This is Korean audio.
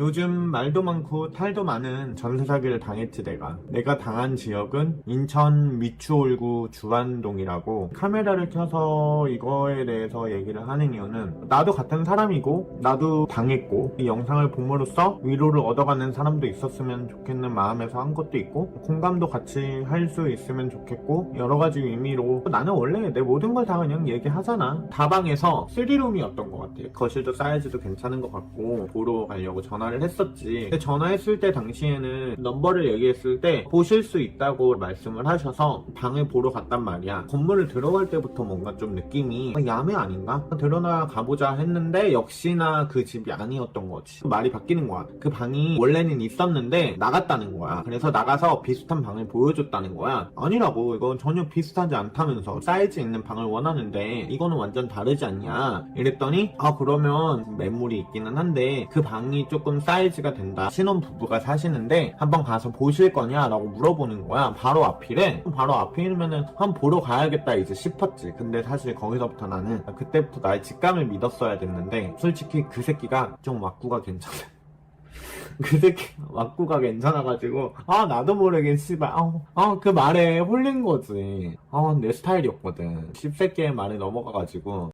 요즘 말도 많고 탈도 많은 전세 사기를 당했지 내가. 내가 당한 지역은 인천 미추홀구 주안동이라고 카메라를 켜서 이거에 대해서 얘기를 하는 이유는 나도 같은 사람이고 나도 당했고 이 영상을 봄으로써 위로를 얻어가는 사람도 있었으면 좋겠는 마음에서 한 것도 있고 공감도 같이 할 수 있으면 좋겠고 여러 가지 의미로 나는 원래 내 모든 걸 다 그냥 얘기하잖아 다방에서 3룸이었던 것 같아 거실도 사이즈도 괜찮은 것 같고 보러 가려고 전화 를 했었지. 근데 전화했을 때 당시에는 넘버를 얘기했을 때 보실 수 있다고 말씀을 하셔서 방을 보러 갔단 말이야. 건물을 들어갈 때부터 뭔가 좀 느낌이 아, 야매 아닌가? 들어나 가보자 했는데 역시나 그 집이 아니었던 거지. 말이 바뀌는 거야. 그 방이 원래는 있었는데 나갔다는 거야. 그래서 나가서 비슷한 방을 보여줬다는 거야. 아니라고. 이건 전혀 비슷하지 않다면서. 사이즈 있는 방을 원하는데 이거는 완전 다르지 않냐? 이랬더니 아 그러면 매물이 있기는 한데 그 방이 조금 사이즈가 된다. 신혼 부부가 사시는데 한번 가서 보실 거냐? 라고 물어보는 거야. 바로 앞이래 바로 앞이면은 한번 보러 가야겠다 이제 싶었지. 근데 사실 거기서부터 나는 그때부터 나의 직감을 믿었어야 됐는데 솔직히 그 새끼가 좀 왁구가 괜찮아. 그 새끼 왁구가 괜찮아가지고 아 나도 모르게 씨발 아그 말에 홀린 거지. 아 내 스타일이었거든. 씹새끼의 말에 넘어가가지고